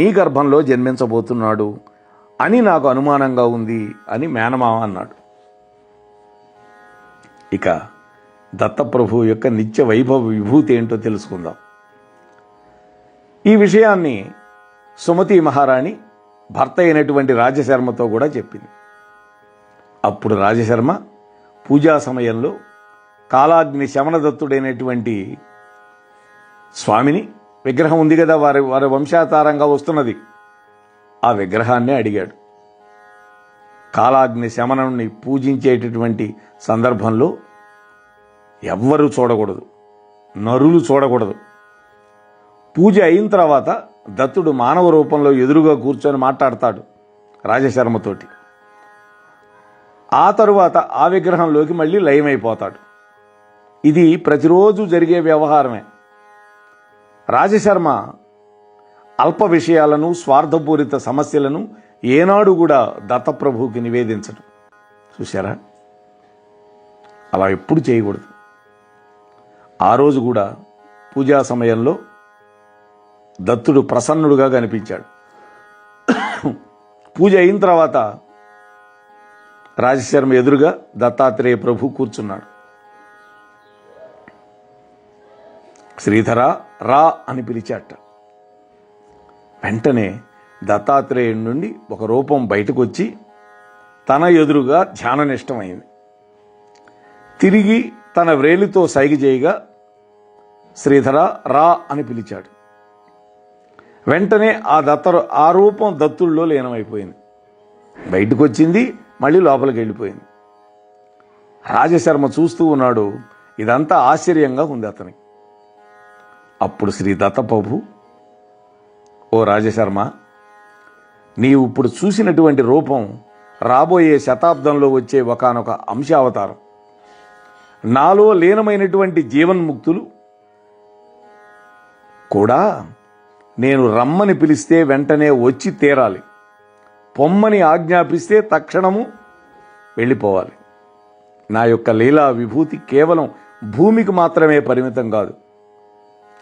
నీ గర్భంలో జన్మించబోతున్నాడు అని నాకు అనుమానంగా ఉంది అని మేనమామ అన్నాడు. ఇక దత్తప్రభు యొక్క నిత్య వైభవ విభూతి ఏంటో తెలుసుకుందాం. ఈ విషయాన్ని సుమతి మహారాణి భర్త అయినటువంటి రాజశర్మతో కూడా చెప్పింది. అప్పుడు రాజశర్మ పూజా సమయంలో కాలాగ్ని శమనదత్తుడైనటువంటి స్వామిని విగ్రహం ఉంది కదా వారి వారి వంశాతారంగా వస్తున్నది. ఆ విగ్రహాన్నే అడిగాడు. కాలాగ్ని శమనుని పూజించేటటువంటి సందర్భంలో ఎవ్వరూ చూడకూడదు నరులు చూడకూడదు. పూజ అయిన తర్వాత దత్తుడు మానవ రూపంలో ఎదురుగా కూర్చొని మాట్లాడతాడు రాజశర్మతోటి. ఆ తరువాత ఆ విగ్రహంలోకి మళ్ళీ లయమైపోతాడు. ఇది ప్రతిరోజు జరిగే వ్యవహారమే. రాజశర్మ అల్ప విషయాలను స్వార్థపూరిత సమస్యలను ఏనాడు కూడా దత్తప్రభువుకి నివేదించడం. చూశారా? అలా ఎప్పుడు చేయకూడదు. ఆ రోజు కూడా పూజా సమయంలో దత్తుడు ప్రసన్నుడుగా కనిపించాడు. పూజ అయిన తర్వాత రాజశర్మ ఎదురుగా దత్తాత్రేయ ప్రభు కూర్చున్నాడు. శ్రీధర రా అని పిలిచాట. వెంటనే దత్తాత్రేయుడి నుండి ఒక రూపం బయటకు వచ్చి తన ఎదురుగా ధ్యాననిష్టమైంది. తిరిగి తన వ్రేలితో సైగ చేయగా శ్రీధర రా అని పిలిచాడు. వెంటనే ఆ దత్త ఆ రూపం దత్తుల్లో లీనమైపోయింది. బయటకు వచ్చింది మళ్ళీ లోపలికి వెళ్ళిపోయింది రాజశర్మ చూస్తూ ఉన్నాడు ఇదంతా ఆశ్చర్యంగా ఉంది అతనికి. అప్పుడు శ్రీ దత్తప్రభు ఓ రాజశర్మ నీవు ఇప్పుడు చూసినటువంటి రూపం రాబోయే శతాబ్దంలో వచ్చే ఒకనొక అంశావతారం. నాలో లీనమైనటువంటి జీవన్ముక్తులు కూడా నేను రమ్మని పిలిస్తే వెంటనే వచ్చి తీరాలి. పొమ్మని ఆజ్ఞాపిస్తే తక్షణము వెళ్ళిపోవాలి. నా యొక్క లీలా విభూతి కేవలం భూమికి మాత్రమే పరిమితం కాదు.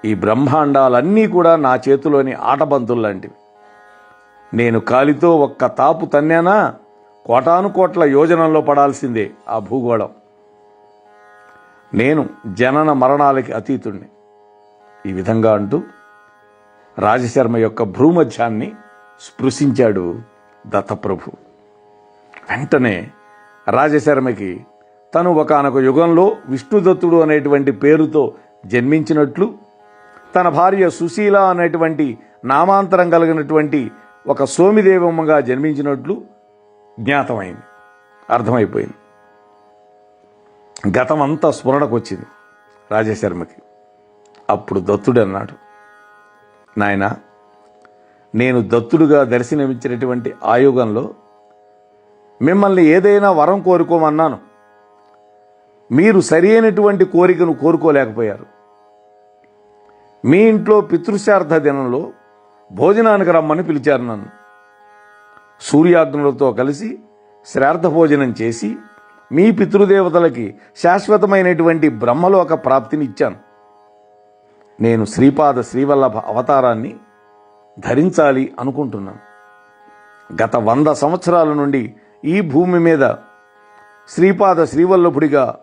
ఈ బ్రహ్మాండాలన్నీ కూడా నా చేతిలోని ఆటబంతులు లాంటివి. నేను కాలితో ఒక్క తాపు తన్నానా? కోటాను కోట్ల యోజనంలో పడాల్సిందే ఆ భూగోళం. నేను జనన మరణాలకి అతీతుణ్ణి. ఈ విధంగా అంటూ రాజశర్మ యొక్క భ్రూమధ్యాన్ని స్పృశించాడు దత్తప్రభు. వెంటనే రాజశర్మకి తను ఒకనొక యుగంలో విష్ణుదత్తుడు అనేటువంటి పేరుతో జన్మించినట్లు తన భార్య సుశీల అనేటువంటి నామాంతరం కలిగినటువంటి ఒక సోమిదేవమ్మగా జన్మించినట్లు జ్ఞాతమైంది. అర్థమైపోయింది. గతమంతా స్ఫురణకు వచ్చింది రాజశర్మకి. అప్పుడు దత్తుడు అన్నాడు నాయన నేను దత్తుడుగా దర్శనమిచ్చినటువంటి ఆయోగంలో మిమ్మల్ని ఏదైనా వరం కోరుకోమన్నాను. మీరు సరి అయినటువంటి కోరికను కోరుకోలేకపోయారు. మీ ఇంట్లో పితృశార్థ దినంలో భోజనానికి రమ్మని పిలిచారు నన్ను. సూర్యాగ్నులతో కలిసి శ్రార్థ భోజనం చేసి మీ పితృదేవతలకి శాశ్వతమైనటువంటి బ్రహ్మలోక ప్రాప్తిని ఇచ్చాను. నేను శ్రీపాద శ్రీవల్లభ అవతారాన్ని ధరించాలి అనుకుంటున్నాను. గత వంద సంవత్సరాల నుండి ఈ భూమి మీద శ్రీపాద శ్రీవల్లభుడిగా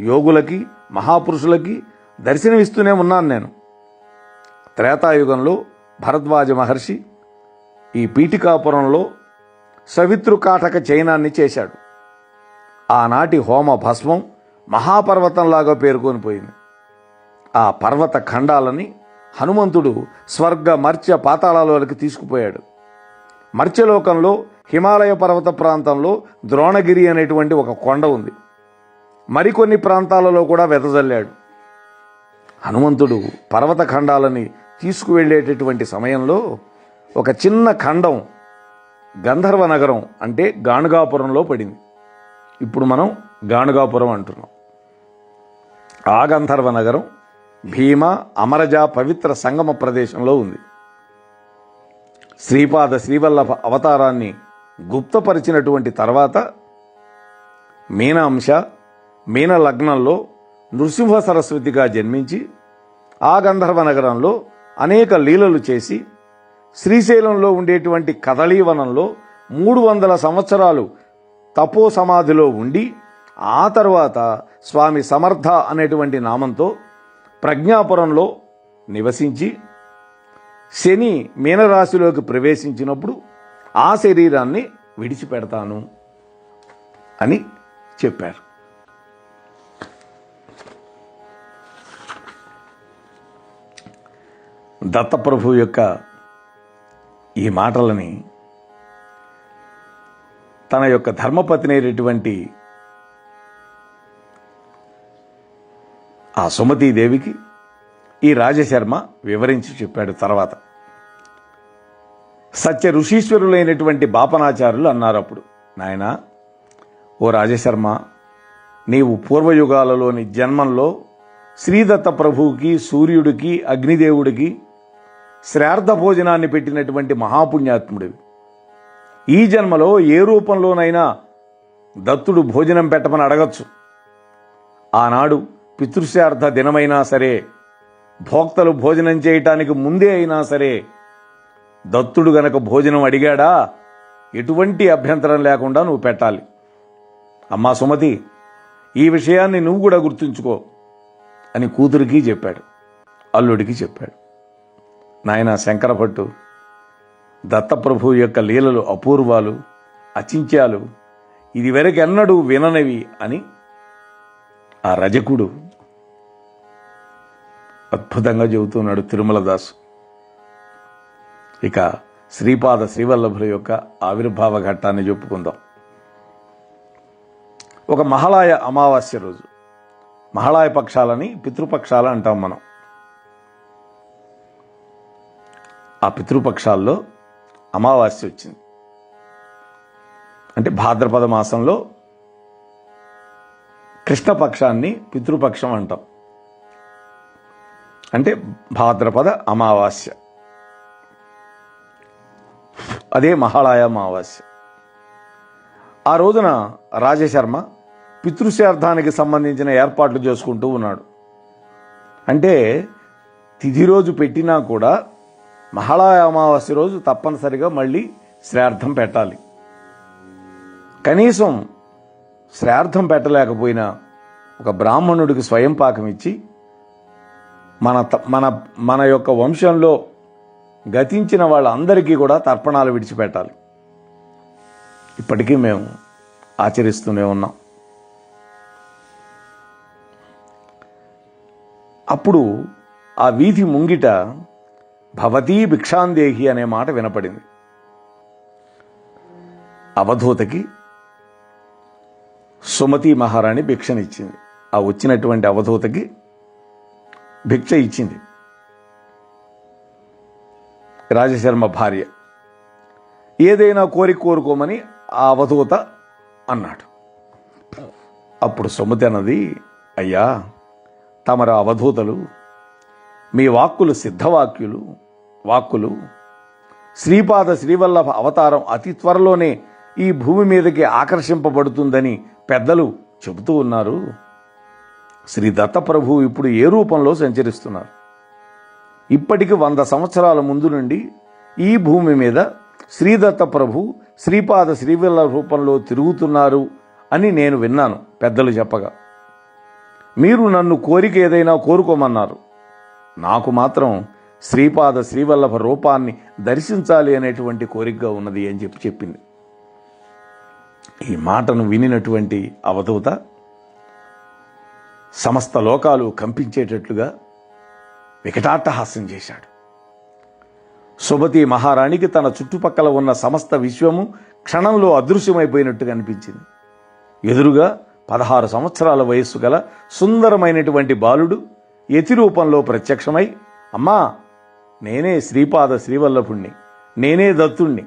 యోగులకి మహాపురుషులకి దర్శనమిస్తూనే ఉన్నాను నేను. త్రేతాయుగంలో భరద్వాజ మహర్షి ఈ పీఠికాపురంలో సవితృకాటక చైనాన్ని చేశాడు. ఆనాటి హోమ భస్మం మహాపర్వతంలాగా పేరుకొని పోయింది ఆ పర్వత ఖండాలని హనుమంతుడు స్వర్గ మర్త్య పాతాళాలలోకి తీసుకుపోయాడు. మర్చలోకంలో హిమాలయ పర్వత ప్రాంతంలో ద్రోణగిరి అనేటువంటి ఒక కొండ ఉంది. మరికొన్ని ప్రాంతాలలో కూడా వెదజల్లాడు. హనుమంతుడు పర్వత ఖండాలని తీసుకువెళ్ళేటటువంటి సమయంలో ఒక చిన్న ఖండం గంధర్వ నగరం అంటే గాణగాపురంలో పడింది. ఇప్పుడు మనం గాణగాపురం అంటున్నాం. ఆ గంధర్వ నగరం భీమ అమరజ పవిత్ర సంగమ ప్రదేశంలో ఉంది. శ్రీపాద శ్రీవల్లభ అవతారాన్ని గుప్తపరిచినటువంటి తర్వాత మీనాంశ మీన లగ్నంలో నృసింహ సరస్వతిగా జన్మించి ఆ గంధర్వ నగరంలో అనేక లీలలు చేసి శ్రీశైలంలో ఉండేటువంటి కదళీవనంలో మూడు వందల సంవత్సరాలు తపో సమాధిలో ఉండి ఆ తర్వాత స్వామి సమర్థ అనేటువంటి నామంతో ప్రజ్ఞాపురంలో నివసించి శని మీనరాశిలోకి ప్రవేశించినప్పుడు ఆ శరీరాన్ని విడిచిపెడతాను అని చెప్పారు. దత్తప్రభు యొక్క ఈ మాటలని తన యొక్క ధర్మపత్ని ఆ సుమతీదేవికి ఈ రాజశర్మ వివరించి చెప్పాడు తర్వాత. సత్య ఋషీశ్వరులైనటువంటి బాపనాచారులు అన్నారు అప్పుడు నాయన ఓ రాజశర్మ నీవు పూర్వయుగాలలోని జన్మంలో శ్రీదత్త ప్రభువుకి సూర్యుడికి అగ్నిదేవుడికి శ్రార్థ భోజనాన్ని పెట్టినటువంటి మహాపుణ్యాత్ముడివి ఈ జన్మలో ఏ రూపంలోనైనా దత్తుడు భోజనం పెట్టమని అడగచ్చు. ఆనాడు పితృశార్థ దినమైనా సరే భోక్తలు భోజనం చేయటానికి ముందే అయినా సరే దత్తుడు గనక భోజనం అడిగాడా ఎటువంటి అభ్యంతరం లేకుండా నువ్వు పెట్టాలి. అమ్మా సుమతి ఈ విషయాన్ని నువ్వు కూడా గుర్తుంచుకో అని కూతురికి చెప్పాడు అల్లుడికి చెప్పాడు. నాయన శంకరభట్టు దత్తప్రభు యొక్క లీలలు అపూర్వాలు అచింత్యాలు ఇదివరకెన్నడూ విననవి అని ఆ రజకుడు అద్భుతంగా చెబుతున్నాడు తిరుమలదాసు. ఇక శ్రీపాద శ్రీవల్లభుల యొక్క ఆవిర్భావ ఘట్టాన్ని చెప్పుకుందాం. ఒక మహాళాయ అమావాస్య రోజు. మహాళాయ పక్షాలని పితృపక్షాలు అంటాం మనం. ఆ పితృపక్షాల్లో అమావాస్య వచ్చింది. అంటే భాద్రపద మాసంలో కృష్ణపక్షాన్ని పితృపక్షం అంటాం. అంటే భాద్రపద అమావాస్య. అదే మహాళాయ అమావాస్య. ఆ రోజున రాజశర్మ పితృశార్థానికి సంబంధించిన ఏర్పాట్లు చేసుకుంటూ ఉన్నాడు. అంటే తిథి రోజు పెట్టినా కూడా మహాళాయ అమావాస్య రోజు తప్పనిసరిగా మళ్ళీ శ్రార్థం పెట్టాలి. కనీసం శ్రార్థం పెట్టలేకపోయినా ఒక బ్రాహ్మణుడికి స్వయం పాకం ఇచ్చి మన మన మన యొక్క వంశంలో గతించిన వాళ్ళందరికీ కూడా తర్పణాలు విడిచిపెట్టాలి. ఇప్పటికీ మేము ఆచరిస్తూనే ఉన్నాం. అప్పుడు ఆ వీధి ముంగిట భవతీ భిక్షాందేహి అనే మాట వినపడింది. అవధూతకి సుమతి మహారాణి భిక్షనిచ్చింది. ఆ వచ్చినటువంటి అవధూతకి భిక్ష ఇచ్చింది. రాజశర్మ భార్య ఏదైనా కోరిక కోరుకోమని ఆ అవధూత అన్నాడు. అప్పుడు సుమతి అన్నది అయ్యా తమర అవధూతలు మీ వాక్కులు సిద్ధవాక్యులు వాక్కులు. శ్రీపాద శ్రీవల్లభ అవతారం అతి త్వరలోనే ఈ భూమి మీదకి ఆకర్షింపబడుతుందని పెద్దలు చెబుతూ ఉన్నారు. శ్రీ దత్తప్రభు ఇప్పుడు ఏ రూపంలో సంచరిస్తున్నారు? ఇప్పటికి వంద సంవత్సరాల ముందు నుండి ఈ భూమి మీద శ్రీదత్త ప్రభు శ్రీపాద శ్రీవల్ల రూపంలో తిరుగుతున్నారు అని నేను విన్నాను పెద్దలు చెప్పగా. మీరు నన్ను కోరిక ఏదైనా కోరుకోమన్నారు. నాకు మాత్రం శ్రీపాద శ్రీవల్లభ రూపాన్ని దర్శించాలి అనేటువంటి కోరికగా ఉన్నది అని చెప్పి చెప్పింది. ఈ మాటను వినినటువంటి అవధూత సమస్త లోకాలు కంపించేటట్లుగా వికటాట్టహాస్యం చేశాడు. సుమతి మహారాణికి తన చుట్టుపక్కల ఉన్న సమస్త విశ్వము క్షణంలో అదృశ్యమైపోయినట్టుగా అనిపించింది. ఎదురుగా పదహారు సంవత్సరాల వయస్సు గల సుందరమైనటువంటి బాలుడు యతి రూపంలో ప్రత్యక్షమై అమ్మా నేనే శ్రీపాద శ్రీవల్లభుణ్ణి నేనే దత్తుణ్ణి.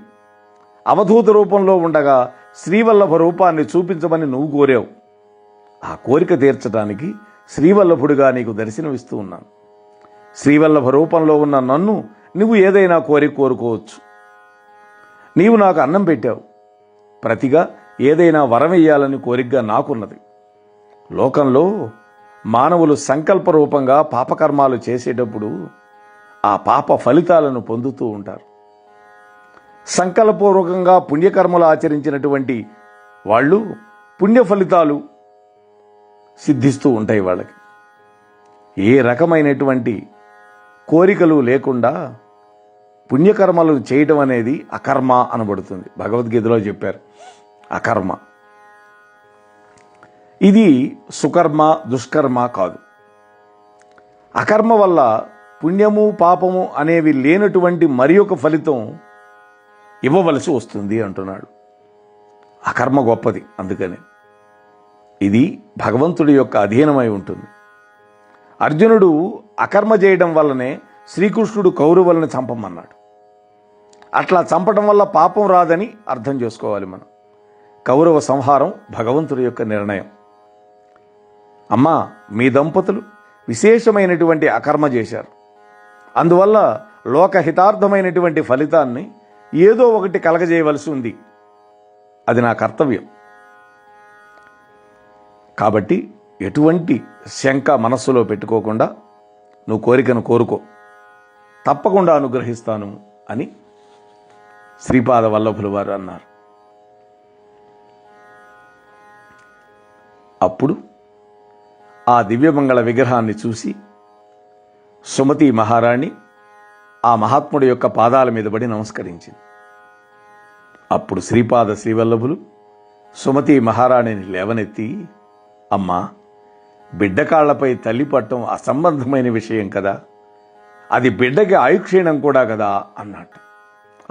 అవధూత రూపంలో ఉండగా శ్రీవల్లభ రూపాన్ని చూపించమని నువ్వు కోరావు. ఆ కోరిక తీర్చడానికి శ్రీవల్లభుడిగా నీకు దర్శనమిస్తూ ఉన్నాను. శ్రీవల్లభ రూపంలో ఉన్న నన్ను నువ్వు ఏదైనా కోరిక కోరుకోవచ్చు. నీవు నాకు అన్నం పెట్టావు. ప్రతిగా ఏదైనా వరం వేయాలని కోరికగా నాకున్నది. లోకంలో మానవులు సంకల్ప రూపంగా పాపకర్మాలు చేసేటప్పుడు ఆ పాప ఫలితాలను పొందుతూ ఉంటారు. సంకల్పపూర్వకంగా పుణ్యకర్మలు ఆచరించినటువంటి వాళ్ళు పుణ్య ఫలితాలు సిద్ధిస్తూ ఉంటాయి వాళ్ళకి. ఏ రకమైనటువంటి కోరికలు లేకుండా పుణ్యకర్మలు చేయటం అనేది అకర్మ అనబడుతుంది. భగవద్గీతలో చెప్పారు అకర్మ. ఇది సుకర్మ దుష్కర్మ కాదు. అకర్మ వల్ల పుణ్యము పాపము అనేవి లేనటువంటి మరి ఒక ఫలితం ఇవ్వవలసి వస్తుంది అంటున్నాడు. అకర్మ గొప్పది అందుకని. ఇది భగవంతుడి యొక్క అధీనమై ఉంటుంది. అర్జునుడు అకర్మ చేయడం వల్లనే శ్రీకృష్ణుడు కౌరవులను చంపమన్నాడు. అట్లా చంపడం వల్ల పాపం రాదని అర్థం చేసుకోవాలి మనం. కౌరవ సంహారం భగవంతుడి యొక్క నిర్ణయం. అమ్మా మీ దంపతులు విశేషమైనటువంటి అకర్మ చేశారు. అందువల్ల లోకహితార్థమైనటువంటి ఫలితాన్ని ఏదో ఒకటి కలగజేయవలసి ఉంది. అది నా కర్తవ్యం. కాబట్టి ఎటువంటి శంక మనస్సులో పెట్టుకోకుండా నువ్వు కోరికను కోరుకో. తప్పకుండా అనుగ్రహిస్తాను అని శ్రీపాద వల్లభులు వారు అన్నారు. అప్పుడు ఆ దివ్యమంగళ విగ్రహాన్ని చూసి సుమతి మహారాణి ఆ మహాత్ముడి యొక్క పాదాల మీద పడి నమస్కరించింది. అప్పుడు శ్రీపాద శ్రీవల్లభులు సుమతి మహారాణిని లేవనెత్తి అమ్మా బిడ్డ కాళ్ళపై తల్లి పట్టడం అసంబంధమైన విషయం కదా అది బిడ్డకి ఆయుక్షీణం కూడా కదా అన్నట్టు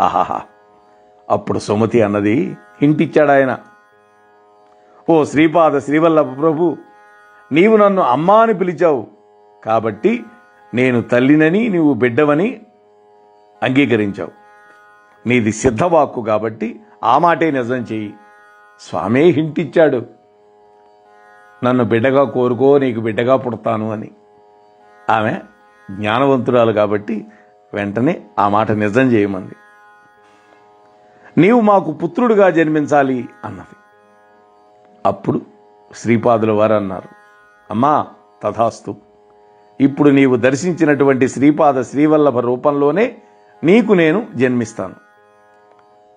ఆహాహా అప్పుడు సుమతి అన్నది ఇంటిచ్చాడు ఆయన. ఓ శ్రీపాద శ్రీవల్లభ ప్రభు నీవు నన్ను అమ్మా అని పిలిచావు కాబట్టి నేను తల్లినని నీవు బిడ్డవని అంగీకరించావు. నీది సిద్ధవాక్కు కాబట్టి ఆ మాటే నిజం చెయ్యి. స్వామే హింటిచ్చాడు. నన్ను బిడ్డగా కోరుకో నీకు బిడ్డగా పుడతాను అని. ఆమె జ్ఞానవంతురాలు కాబట్టి వెంటనే ఆ మాట నిజం చేయమంది. నీవు మాకు పుత్రుడుగా జన్మించాలి అన్నది. అప్పుడు శ్రీపాదుల వారు అన్నారు అమ్మా తథాస్తు ఇప్పుడు నీవు దర్శించినటువంటి శ్రీపాద శ్రీవల్లభ రూపంలోనే నీకు నేను జన్మిస్తాను.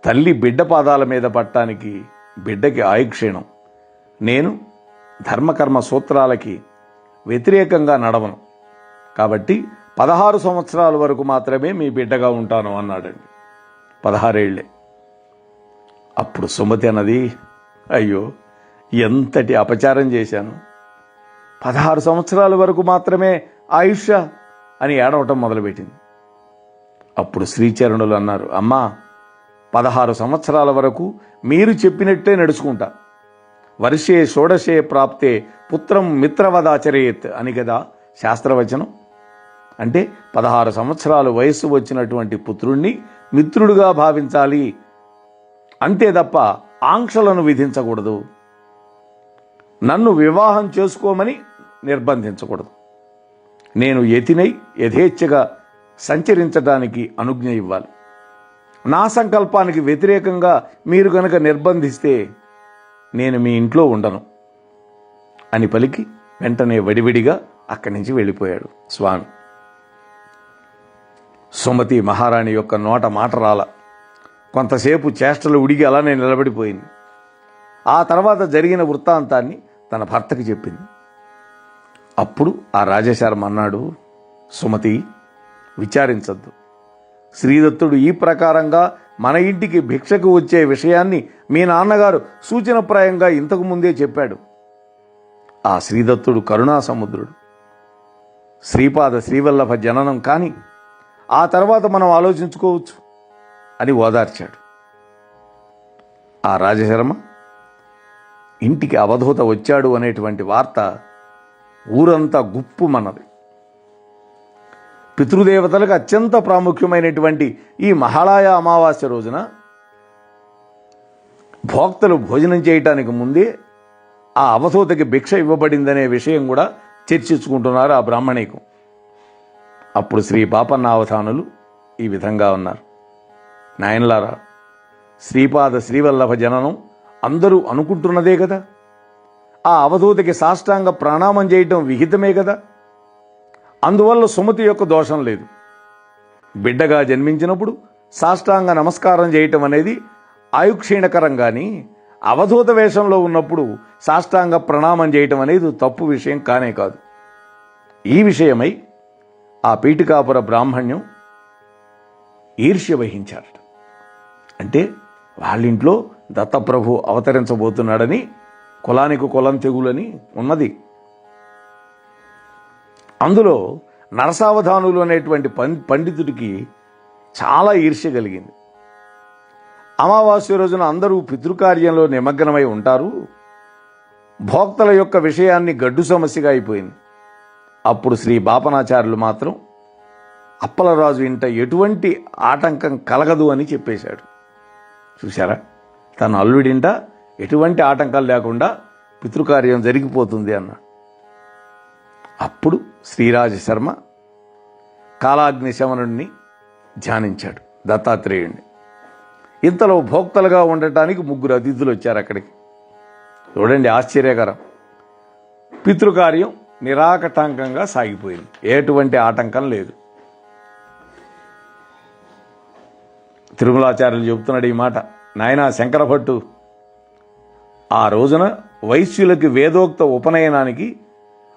తల్లి బిడ్డ పాదాల మీద పట్టడానికి బిడ్డకి ఆయుక్షీణం. నేను ధర్మకర్మ సూత్రాలకి వ్యతిరేకంగా నడవను. కాబట్టి పదహారు సంవత్సరాల వరకు మాత్రమే మీ బిడ్డగా ఉంటాను అన్నాడండి. పదహారేళ్ళే. అప్పుడు సుమతి అన్నది అయ్యో ఎంతటి అపచారం చేశాను. పదహారు సంవత్సరాల వరకు మాత్రమే ఆయుష అని ఏడవటం మొదలుపెట్టింది. అప్పుడు శ్రీచరణులు అన్నారు అమ్మా పదహారు సంవత్సరాల వరకు మీరు చెప్పినట్టే నడుచుకుంటా. వర్షే షోడశే ప్రాప్తే పుత్రం మిత్రవదాచరేత్ అని కదా శాస్త్రవచనం. అంటే పదహారు సంవత్సరాలు వయస్సు వచ్చినటువంటి పుత్రుణ్ణి మిత్రుడుగా భావించాలి. అంతే తప్ప ఆంక్షలను విధించకూడదు. నన్ను వివాహం చేసుకోమని నిర్బంధించకూడదు. నేను ఎతినై యథేచ్ఛగా సంచరించడానికి అనుజ్ఞ ఇవ్వాలి. నా సంకల్పానికి వ్యతిరేకంగా మీరు కనుక నిర్బంధిస్తే నేను మీ ఇంట్లో ఉండను అని పలికి వెంటనే వడివిడిగా అక్కడి నుంచి వెళ్ళిపోయాడు స్వామి. సుమతి మహారాణి యొక్క నోట మాట రాల. కొంతసేపు చేష్టలు ఉడిగి అలానే నిలబడిపోయింది. ఆ తర్వాత జరిగిన వృత్తాంతాన్ని తన భర్తకి చెప్పింది. అప్పుడు ఆ రాజశర్మ అన్నాడు సుమతి విచారించద్దు. శ్రీదత్తుడు ఈ ప్రకారంగా మన ఇంటికి భిక్షకు వచ్చే విషయాన్ని మీ నాన్నగారు సూచనప్రాయంగా ఇంతకు ముందే చెప్పాడు. ఆ శ్రీదత్తుడు కరుణా సముద్రుడు. శ్రీపాద శ్రీవల్లభ జననం కాని ఆ తర్వాత మనం ఆలోచించుకోవచ్చు అని ఓదార్చాడు. ఆ రాజశర్మ ఇంటికి అవధూత వచ్చాడు అనేటువంటి వార్త ఊరంతా గుప్పు మనది. పితృదేవతలకు అత్యంత ప్రాముఖ్యమైనటువంటి ఈ మహాళాయ అమావాస్య రోజున భోక్తలు భోజనం చేయటానికి ముందే ఆ అవధూతకి భిక్ష ఇవ్వబడిందనే విషయం కూడా చర్చించుకుంటున్నారు ఆ బ్రాహ్మణికం. అప్పుడు శ్రీ పాపన్నావధానులు ఈ విధంగా ఉన్నారు. నాయనలారా శ్రీపాద శ్రీవల్లభ జననం అందరూ అనుకుంటున్నదే కదా? ఆ అవధూతకి సాష్టాంగ ప్రణామం చేయటం విహితమే కదా? అందువల్ల సుమతి యొక్క దోషం లేదు. బిడ్డగా జన్మించినప్పుడు సాష్టాంగ నమస్కారం చేయటం అనేది ఆయుక్షీణకరం కానీ అవధూత వేషంలో ఉన్నప్పుడు సాష్టాంగ ప్రణామం చేయటం అనేది తప్పు విషయం కానే కాదు. ఈ విషయమై ఆ పీఠికాపుర బ్రాహ్మణ్యం ఈర్ష్య వహించారట అంటే వాళ్ళింట్లో దత్తప్రభు అవతరించబోతున్నాడని కులానికి కులం తెగులని ఉన్నది. అందులో నరసావధానులు అనేటువంటి పండితుడికి చాలా ఈర్ష్య కలిగింది. అమావాస్య రోజున అందరూ పితృకార్యంలో నిమగ్నమై ఉంటారు. భోక్తల యొక్క విషయాన్ని గడ్డు సమస్యగా అయిపోయింది. అప్పుడు శ్రీ బాపనాచార్యులు మాత్రం అప్పలరాజు ఇంట ఎటువంటి ఆటంకం కలగదు అని చెప్పేశాడు. చూశారా? తన అల్లుడింట ఎటువంటి ఆటంకాలు లేకుండా పితృకార్యం జరిగిపోతుంది అన్నాడు అప్పుడు శ్రీరాజ శర్మ కాలాగ్ని ధ్యానించాడు దత్తాత్రేయుణ్ణి. ఇంతలో భోక్తలుగా ఉండటానికి ముగ్గురు అతిథులు వచ్చారు అక్కడికి. చూడండి ఆశ్చర్యకరం. పితృకార్యం నిరాకటాంకంగా సాగిపోయింది. ఎటువంటి ఆటంకం లేదు. తిరుమలాచార్యులు చెబుతున్నాడు ఈ మాట. నాయనా శంకరభట్టు ఆ రోజున వైశ్యులకి వేదోక్త ఉపనయనానికి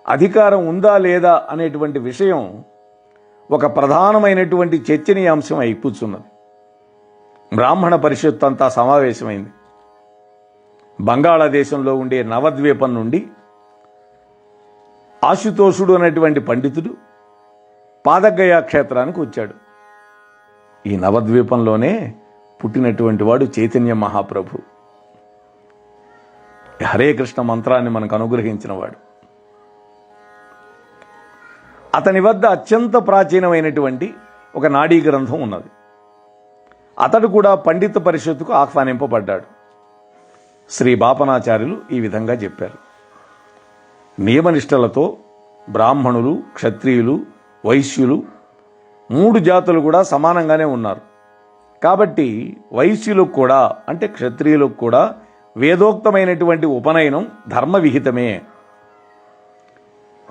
అధికారం ఉందా లేదా అనేటువంటి విషయం ఒక ప్రధానమైనటువంటి చర్చనీయాంశం అయిపోతున్నది బ్రాహ్మణ పరిషత్ అంతా సమావేశమైంది. బంగాళాదేశంలో ఉండే నవద్వీపం నుండి ఆశుతోషుడు అనేటువంటి పండితుడు పాదగయ క్షేత్రానికి వచ్చాడు. ఈ నవద్వీపంలోనే పుట్టినటువంటి వాడు చైతన్య మహాప్రభు. హరే కృష్ణ మంత్రాన్ని మనకు అనుగ్రహించిన వాడు అతని వద్ద అత్యంత ప్రాచీనమైనటువంటి ఒక నాడీ గ్రంథం ఉన్నది. అతడు కూడా పండిత పరిషత్తుకు ఆహ్వానింపబడ్డాడు. శ్రీ బాపనాచార్యులు ఈ విధంగా చెప్పారు. నియమనిష్టలతో బ్రాహ్మణులు క్షత్రియులు వైశ్యులు మూడు జాతులు కూడా సమానంగానే ఉన్నారు. కాబట్టి వైశ్యులకు కూడా అంటే క్షత్రియులకు కూడా వేదోక్తమైనటువంటి ఉపనయనం ధర్మ విహితమే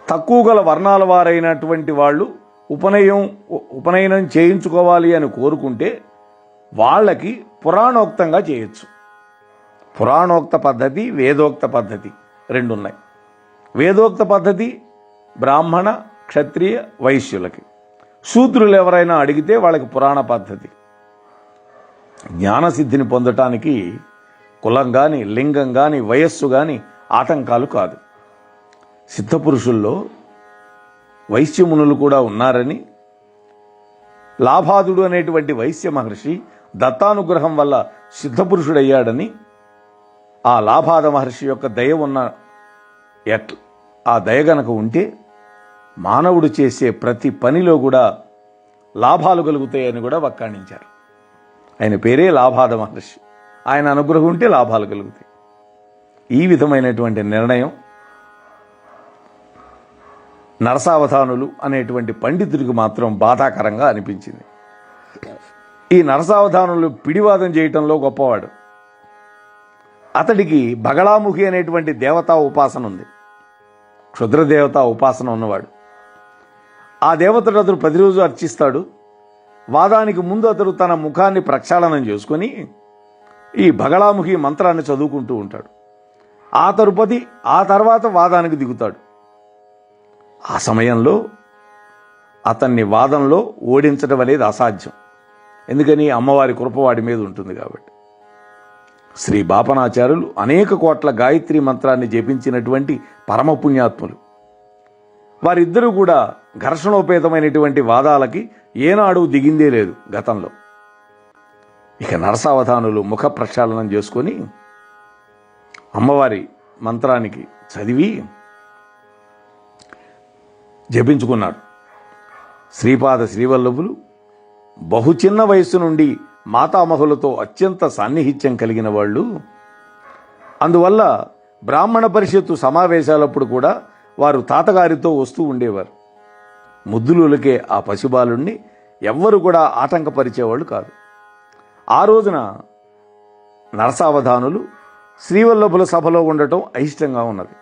తక్కువ గల వర్ణాల వారైనటువంటి వాళ్ళు ఉపనయం ఉపనయనం చేయించుకోవాలి అని కోరుకుంటే వాళ్ళకి పురాణోక్తంగా చేయొచ్చు. పురాణోక్త పద్ధతి వేదోక్త పద్ధతి రెండు ఉన్నాయి వేదోక్త పద్ధతి బ్రాహ్మణ క్షత్రియ వైశ్యులకి. శూద్రులు ఎవరైనా అడిగితే వాళ్ళకి పురాణ పద్ధతి. జ్ఞానసిద్ధిని పొందటానికి కులం కానీ లింగం కానీ వయస్సు కానీ ఆటంకాలు కాదు. సిద్ధపురుషుల్లో వైశ్యమునులు కూడా ఉన్నారని లాభాదుడు అనేటువంటి వైశ్య మహర్షి దత్తానుగ్రహం వల్ల సిద్ధపురుషుడయ్యాడని ఆ లాభాద మహర్షి యొక్క దయ ఉన్న ఎట్ ఆ దయ గనక ఉంటే మానవుడు చేసే ప్రతి పనిలో కూడా లాభాలు కలుగుతాయని కూడా వక్కాణించారు. ఆయన పేరే లాభాద మహర్షి. ఆయన అనుగ్రహం ఉంటే లాభాలు కలుగుతాయి. ఈ విధమైనటువంటి నిర్ణయం నరసావధానులు అనేటువంటి పండితుడికి మాత్రం బాధాకరంగా అనిపించింది. ఈ నరసావధానులు పిడివాదం చేయటంలో గొప్పవాడు. అతడికి బగళాముఖి అనేటువంటి దేవతా ఉపాసన ఉంది. క్షుద్రదేవత ఉపాసన ఉన్నవాడు. ఆ దేవతను అతడు ప్రతిరోజు అర్చిస్తాడు. వాదానికి ముందు అతడు తన ముఖాన్ని ప్రక్షాళనం చేసుకొని ఈ బగళాముఖి మంత్రాన్ని చదువుకుంటూ ఉంటాడు. ఆ తరుపతి ఆ తర్వాత వాదానికి దిగుతాడు. ఆ సమయంలో అతన్ని వాదంలో ఓడించడం అనేది అసాధ్యం. ఎందుకని? అమ్మవారి కృపవాడి మీద ఉంటుంది కాబట్టి. శ్రీ బాపనాచార్యులు అనేక కోట్ల గాయత్రి మంత్రాన్ని జపించినటువంటి పరమ పుణ్యాత్ములు. వారిద్దరూ కూడా ఘర్షణోపేతమైనటువంటి వాదాలకి ఏనాడు దిగిందే లేదు గతంలో. ఇక నరసావధానులు ముఖ ప్రక్షాళనం చేసుకొని అమ్మవారి మంత్రానికి చదివి జపించుకున్నాడు. శ్రీపాద శ్రీవల్లభులు బహు చిన్న వయస్సు నుండి మాతామహులతో అత్యంత సాన్నిహిత్యం కలిగిన వాళ్ళు. అందువల్ల బ్రాహ్మణ పరిషత్తు సమావేశాలప్పుడు కూడా వారు తాతగారితో వస్తూ ఉండేవారు. ముద్దులులకే ఆ పసిబాలుణ్ణి ఎవ్వరు కూడా ఆటంకపరిచేవాళ్ళు కాదు. ఆ రోజున నరసావధానులు శ్రీవల్లభుల సభలో ఉండటం అయిష్టంగా ఉన్నది.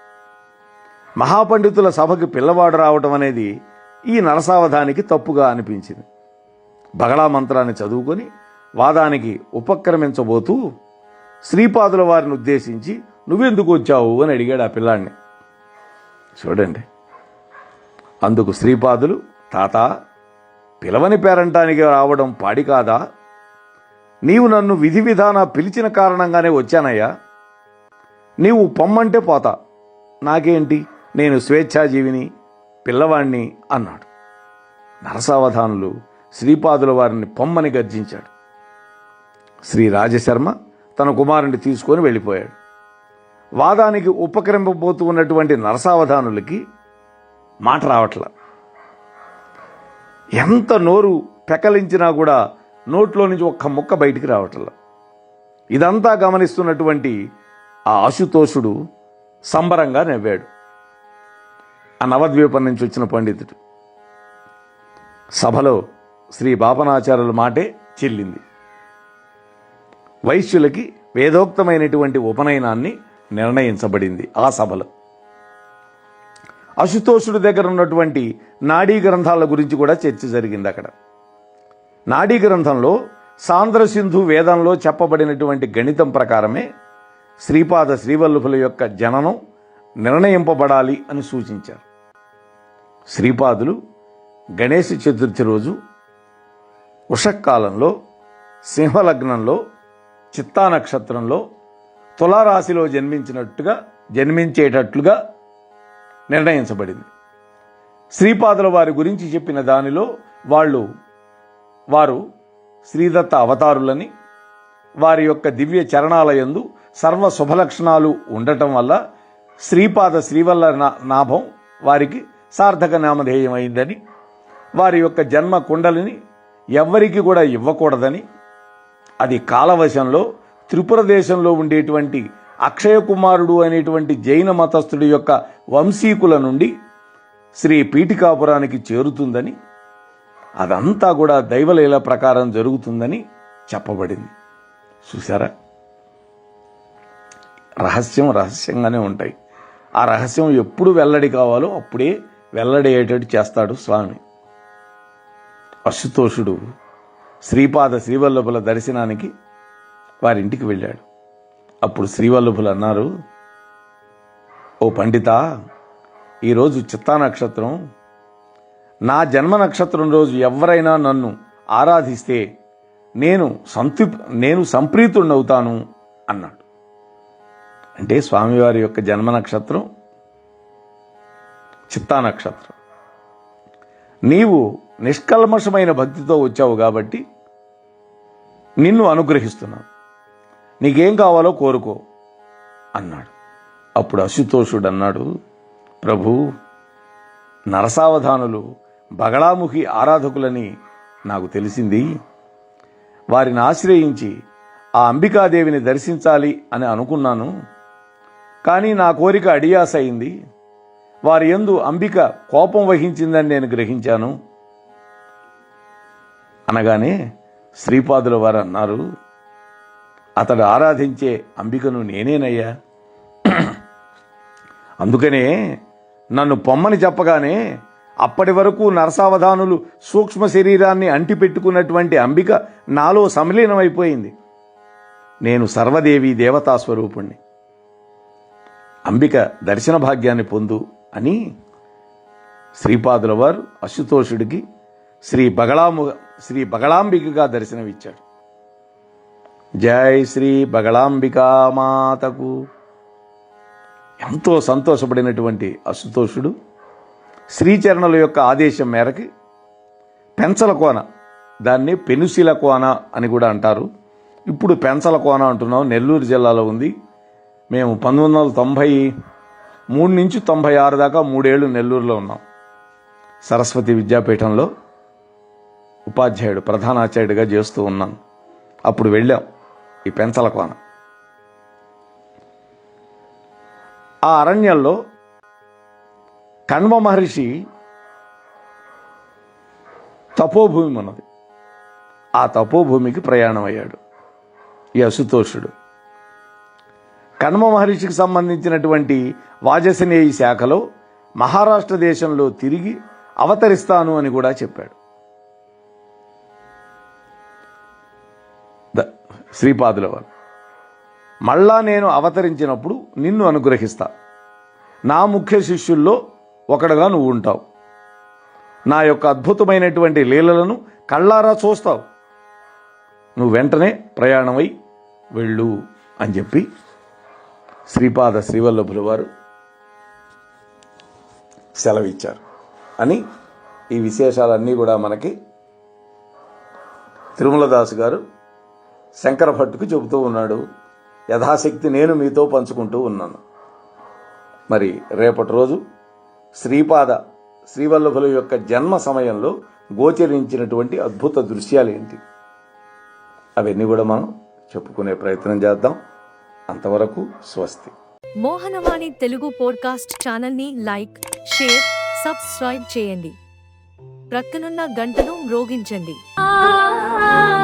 మహాపండితుల సభకి పిల్లవాడు రావటం అనేది ఈ నరసావధానికి తప్పుగా అనిపించింది. బగళా మంత్రాన్ని చదువుకొని వాదానికి ఉపక్రమించబోతూ శ్రీపాదుల వారిని ఉద్దేశించి నువ్వెందుకు వచ్చావు? అని అడిగాడు ఆ పిల్లాడిని. చూడండి. అందుకు శ్రీపాదులు తాత పిలవని పేరంటానికి రావడం పాడి కాదా? నీవు నన్ను విధి విధాన పిలిచిన కారణంగానే వచ్చానయ్యా. నీవు పొమ్మంటే పోతా. నాకేంటి? నేను స్వేచ్ఛాజీవిని పిల్లవాణ్ణి అన్నాడు. నరసావధానులు శ్రీపాదుల వారిని పొమ్మని గర్జించాడు. శ్రీ రాజశర్మ తన కుమారుని తీసుకొని వెళ్ళిపోయాడు. వాదానికి ఉపక్రమిపోతూ ఉన్నటువంటి నరసావధానులకి మాట రావట్ల. ఎంత నోరు పెకలించినా కూడా నోట్లో నుంచి ఒక్క ముక్క బయటికి రావట్ల. ఇదంతా గమనిస్తున్నటువంటి ఆ ఆశుతోషుడు సంబరంగా నవ్వాడు. ఆ నవద్వీపం నుంచి వచ్చిన పండితుడు. సభలో శ్రీ బాపనాచార్యుల మాటే చెల్లింది. వైశ్యులకి వేదోక్తమైనటువంటి ఉపనయనాన్ని నిర్ణయించబడింది ఆ సభలో. అశుతోషుడి దగ్గర ఉన్నటువంటి నాడీ గ్రంథాల గురించి కూడా చర్చ జరిగింది అక్కడ. నాడీ గ్రంథంలో సాంద్రసింధు వేదంలో చెప్పబడినటువంటి గణితం ప్రకారమే శ్రీపాద శ్రీవల్లుభుల యొక్క జననం నిర్ణయింపబడాలి అని సూచించారు. శ్రీపాదులు గణేష్ చతుర్థి రోజు ఉషక్కాలంలో సింహలగ్నంలో చిత్తా నక్షత్రంలో తులారాశిలో జన్మించినట్టుగా జన్మించేటట్లుగా నిర్ణయించబడింది. శ్రీపాదుల వారి గురించి చెప్పిన దానిలో వాళ్ళు వారు శ్రీదత్త అవతారులని వారి యొక్క దివ్య చరణాలయందు సర్వ శుభలక్షణాలు ఉండటం వల్ల శ్రీపాద శ్రీవల్ల నా- నాభం వారికి సార్థక నామధేయమైందని వారి యొక్క జన్మ కుండలిని ఎవ్వరికి కూడా ఇవ్వకూడదని అది కాలవశంలో త్రిపుర దేశంలో ఉండేటువంటి అక్షయ కుమారుడు అనేటువంటి జైన మతస్థుడి యొక్క వంశీకుల నుండి శ్రీ పీఠికాపురానికి చేరుతుందని అదంతా కూడా దైవలీల ప్రకారం జరుగుతుందని చెప్పబడింది. చూసారా రహస్యం రహస్యంగానే ఉంటాయి. ఆ రహస్యం ఎప్పుడు వెల్లడి కావాలో అప్పుడే వెల్లడయ్యేటట్టు చేస్తాడు స్వామి. అశుతోషుడు శ్రీపాద శ్రీవల్లభుల దర్శనానికి వారింటికి వెళ్ళాడు. అప్పుడు శ్రీవల్లభులు అన్నారు ఓ పండిత ఈరోజు చిత్తా నక్షత్రం నా జన్మ నక్షత్రం రోజు ఎవరైనా నన్ను ఆరాధిస్తే నేను సంతృ నేను సంప్రీతుడవుతాను అన్నాడు. అంటే స్వామివారి యొక్క జన్మ నక్షత్రం చిత్తా నక్షత్రం. నీవు నిష్కల్మషమైన భక్తితో వచ్చావు కాబట్టి నిన్ను అనుగ్రహిస్తున్నాను. నీకేం కావాలో కోరుకో అన్నాడు. అప్పుడు అశుతోషుడు అన్నాడు ప్రభు నరసావధానులు బగళాముఖి ఆరాధకులని నాకు తెలిసింది. వారిని ఆశ్రయించి ఆ అంబికాదేవిని దర్శించాలి అని అనుకున్నాను. కానీ నా కోరిక అడియాస్ అయింది వారి ఎందు అంబిక కోపం వహించిందని నేను గ్రహించాను. అనగానే శ్రీపాదుల వారు అన్నారు అతడు ఆరాధించే అంబికను నేనేనయ్యా. అందుకనే నన్ను పొమ్మని చెప్పగానే అప్పటి వరకు నరసావధానులు సూక్ష్మ శరీరాన్ని అంటిపెట్టుకున్నటువంటి అంబిక నాలో సమలీనమైపోయింది. నేను సర్వదేవి దేవతా స్వరూపుణ్ణి. అంబిక దర్శన భాగ్యాన్ని పొందు అని శ్రీపాదుల వారు అశుతోషుడికి శ్రీ బగళాము శ్రీ బగళాంబికగా దర్శనమిచ్చాడు. జై శ్రీ బగళాంబికామాతకు ఎంతో సంతోషపడినటువంటి అశుతోషుడు శ్రీచరణుల యొక్క ఆదేశం మేరకు పెంచల కోన దాన్ని పెనుశీల కోన అని కూడా అంటారు. ఇప్పుడు పెంచల కోన అంటున్నాం నెల్లూరు జిల్లాలో ఉంది. మేము పంతొమ్మిది వందల తొంభై మూడు నుంచి తొంభై ఆరు దాకా మూడేళ్ళు నెల్లూరులో ఉన్నాం. సరస్వతి విద్యాపీఠంలో ఉపాధ్యాయుడు ప్రధానాచార్యుడిగా చేస్తూ ఉన్నాను అప్పుడు వెళ్ళాం ఈ పెంచల కోన. ఆ అరణ్యంలో కణ్వ మహర్షి తపోభూమి ఉన్నది. ఆ తపోభూమికి ప్రయాణం అయ్యాడు ఈ అశుతోషుడు కణ్మ మహర్షికి సంబంధించినటువంటి వాజసనేయి శాఖలో మహారాష్ట్ర దేశంలో తిరిగి అవతరిస్తాను అని కూడా చెప్పాడు. శ్రీపాదుల వారు మళ్ళా నేను అవతరించినప్పుడు నిన్ను అనుగ్రహిస్తా. నా ముఖ్య శిష్యుల్లో ఒకడుగా నువ్వు ఉంటావు. నా యొక్క అద్భుతమైనటువంటి లీలలను కళ్ళారా చూస్తావు. నువ్వు వెంటనే ప్రయాణమై వెళ్ళు అని చెప్పి శ్రీపాద శ్రీవల్లభుల వారు సెలవిచ్చారు. అని ఈ విశేషాలన్నీ కూడా మనకి తిరుమలదాసు గారు శంకర భట్టుకు చెబుతూ ఉన్నాడు. యథాశక్తి నేను మీతో పంచుకుంటూ ఉన్నాను. మరి రేపటి రోజు శ్రీపాద శ్రీవల్లభుల యొక్క జన్మ సమయంలో గోచరించినటువంటి అద్భుత దృశ్యాలు ఏంటి? అవన్నీ కూడా మనం చెప్పుకునే ప్రయత్నం చేద్దాం. అంతవరకు స్వస్తి. మోహనవాణి తెలుగు పోడ్కాస్ట్ ఛానల్ని లైక్ షేర్ సబ్స్క్రైబ్ చేయండి. ప్రక్కనున్న గంటను మ్రోగించండి. ఆ